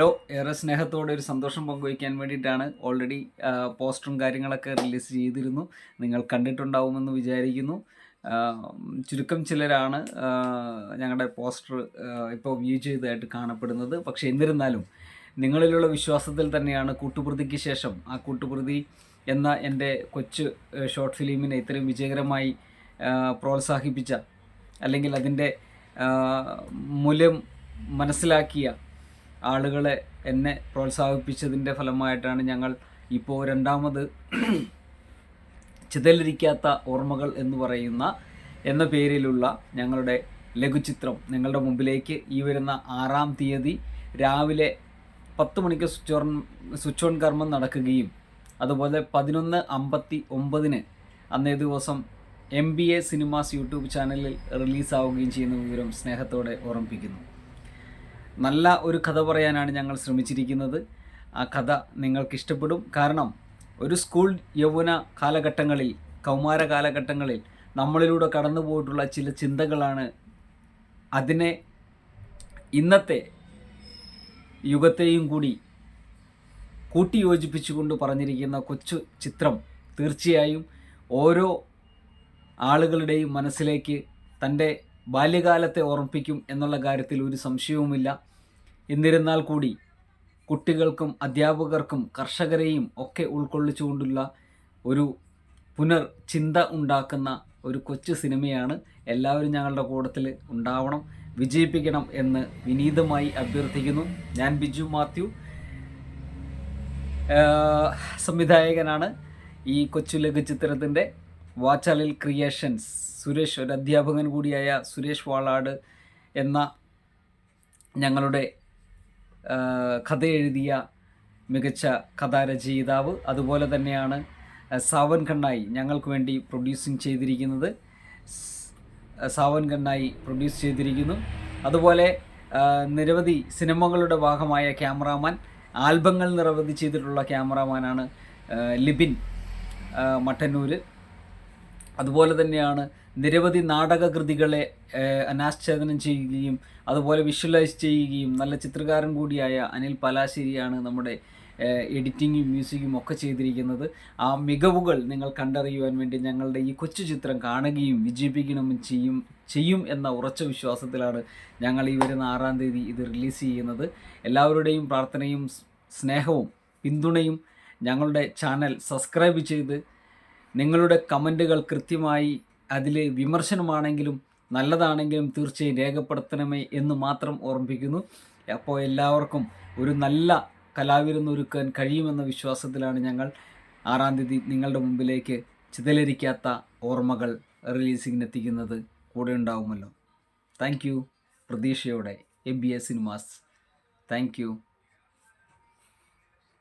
Hello ഏറെ സ്നേഹത്തോടെ ഒരു സന്തോഷം പങ്കുവയ്ക്കാൻ വേണ്ടിയിട്ടാണ് ഓൾറെഡി പോസ്റ്ററും കാര്യങ്ങളൊക്കെ റിലീസ് ചെയ്തിരുന്നു. നിങ്ങൾ കണ്ടിട്ടുണ്ടാവുമെന്ന് വിചാരിക്കുന്നു. ചുരുക്കം ചിലരാണ് ഞങ്ങളുടെ പോസ്റ്റർ ഇപ്പോൾ വ്യൂ ചെയ്തതായിട്ട് കാണപ്പെടുന്നത്. പക്ഷേ എന്നിരുന്നാലും നിങ്ങളിലുള്ള വിശ്വാസത്തിൽ തന്നെയാണ് കൂട്ടുപ്രതിക്ക് ശേഷം ആ കൂട്ടുപ്രതി എന്ന എന്റെ കൊച്ചു ഷോർട്ട് ഫിലിമിനെ ഇത്രയും വിജയകരമായി പ്രോത്സാഹിപ്പിച്ച അല്ലെങ്കിൽ അതിന്റെ മൂല്യം മനസ്സിലാക്കിയ ആളുകളെ എന്നെ പ്രോത്സാഹിപ്പിച്ചതിന്റെ ഫലമായിട്ടാണ് ഞങ്ങൾ ഇപ്പോൾ രണ്ടാമത് ചിതലിരിക്കാത്ത ഓർമ്മകൾ എന്ന് പറയുന്ന എന്ന പേരിലുള്ള ഞങ്ങളുടെ ലഘുചിത്രം നിങ്ങളുടെ മുമ്പിലേക്ക് ഈ വരുന്ന ആറാം തീയതി രാവിലെ പത്ത് മണിക്ക് സ്വിച്ച് ഓൺ സ്വിച്ച് ഓൺ കർമ്മം നടക്കുകയും അതുപോലെ പതിനൊന്ന് അമ്പത്തി ഒമ്പതിന് അന്നേ ദിവസം M B A Cinemas YouTube ചാനലിൽ റിലീസാവുകയും ചെയ്യുന്ന വിവരം സ്നേഹത്തോടെ ഓർമ്മിപ്പിക്കുന്നു. നല്ല ഒരു കഥ പറയാനാണ് ഞങ്ങൾ ശ്രമിച്ചിരിക്കുന്നത്. ആ കഥ നിങ്ങൾക്ക് ഇഷ്ടപ്പെടും കാരണം ഒരു സ്കൂൾ യൗവന കാലഘട്ടങ്ങളിൽ കൗമാര കാലഘട്ടങ്ങളിൽ നമ്മളിലൂടെ കടന്നു പോയിട്ടുള്ള ചില ചിന്തകളാണ് അതിനെ ഇന്നത്തെ യുഗത്തെയും കൂടി കൂട്ടിയോജിപ്പിച്ചുകൊണ്ട് പറഞ്ഞിരിക്കുന്ന കൊച്ചു ചിത്രം തീർച്ചയായും ഓരോ ആളുകളുടെയും മനസ്സിലേക്ക് തന്റെ ബാല്യകാലത്തെ ഓർമ്മിപ്പിക്കും എന്നുള്ള കാര്യത്തിൽ ഒരു സംശയവുമില്ല. എന്നിരുന്നാൽ കൂടി കുട്ടികൾക്കും അധ്യാപകർക്കും കർഷകരെയും ഒക്കെ ഉൾക്കൊള്ളിച്ചുകൊണ്ടുള്ള ഒരു പുനർ ചിന്ത ഉണ്ടാക്കുന്ന ഒരു കൊച്ചു സിനിമയാണ് എല്ലാവരും ഞങ്ങളുടെ കൂട്ടത്തിൽ ഉണ്ടാവണം വിജയിപ്പിക്കണം എന്ന് വിനീതമായി അഭ്യർത്ഥിക്കുന്നു. ഞാൻ ബിജു മാത്യു സംവിധായകനാണ് ഈ കൊച്ചു ലഘുചിത്രത്തിന്റെ വാച്ചാലിൽ ക്രിയേഷൻസ് സുരേഷ് ഒരു അധ്യാപകൻ കൂടിയായ സുരേഷ് വാളാട് എന്ന ഞങ്ങളുടെ കഥ എഴുതിയ മികച്ച കഥാരചയിതാവ്. അതുപോലെ തന്നെയാണ് സാവൻ കണ്ണായി ഞങ്ങൾക്ക് വേണ്ടി പ്രൊഡ്യൂസിങ് ചെയ്തിരിക്കുന്നത്. സാവൻ കണ്ണായി പ്രൊഡ്യൂസ് ചെയ്തിരിക്കുന്നു. അതുപോലെ നിരവധി സിനിമകളുടെ ഭാഗമായ ക്യാമറാമാൻ ആൽബങ്ങൾ നിരവധി ചെയ്തിട്ടുള്ള ക്യാമറാമാനാണ് ലിബിൻ മട്ടന്നൂർ അതുപോലെ തന്നെയാണ് നിരവധി നാടകകൃതികളെ അനാച്ഛാദനം ചെയ്യുകയും അതുപോലെ വിഷ്വലൈസ് ചെയ്യുകയും നല്ല ചിത്രകാരൻ കൂടിയായ അനിൽ പലാശ്ശേരിയാണ് നമ്മുടെ എഡിറ്റിങ്ങും മ്യൂസിക്കും ഒക്കെ ചെയ്തിരിക്കുന്നത്. ആ മികവുകൾ നിങ്ങൾ കണ്ടറിയുവാൻ വേണ്ടി ഞങ്ങളുടെ ഈ കൊച്ചു ചിത്രം കാണുകയും വിജയിപ്പിക്കണമെന്ന് ചെയ്യും ചെയ്യും എന്ന ഉറച്ച വിശ്വാസത്തിലാണ് ഞങ്ങൾ ഈ വരുന്ന ആറാം തീയതി ഇത് റിലീസ് ചെയ്യുന്നത്. എല്ലാവരുടെയും പ്രാർത്ഥനയും സ്നേഹവും പിന്തുണയും ഞങ്ങളുടെ ചാനൽ സബ്സ്ക്രൈബ് ചെയ്ത് നിങ്ങളുടെ കമന്റുകൾ കൃത്യമായി അതിൽ വിമർശനമാണെങ്കിലും നല്ലതാണെങ്കിലും തീർച്ചയായും രേഖപ്പെടുത്തണമേ എന്ന് മാത്രം ഓർമ്മിപ്പിക്കുന്നു. അപ്പോൾ എല്ലാവർക്കും ഒരു നല്ല കലാവിരുന്നൊരുക്കാൻ കഴിയുമെന്ന വിശ്വാസത്തിലാണ് ഞങ്ങൾ ആറാം തീയതി നിങ്ങളുടെ മുമ്പിലേക്ക് ചിതലരിക്കാത്ത ഓർമ്മകൾ റിലീസിങ്ങിനെത്തിക്കുന്നത്. കൂടെ ഉണ്ടാവുമല്ലോ. Thank you. പ്രതീക്ഷയോടെ M B A Cinemas. Thank you.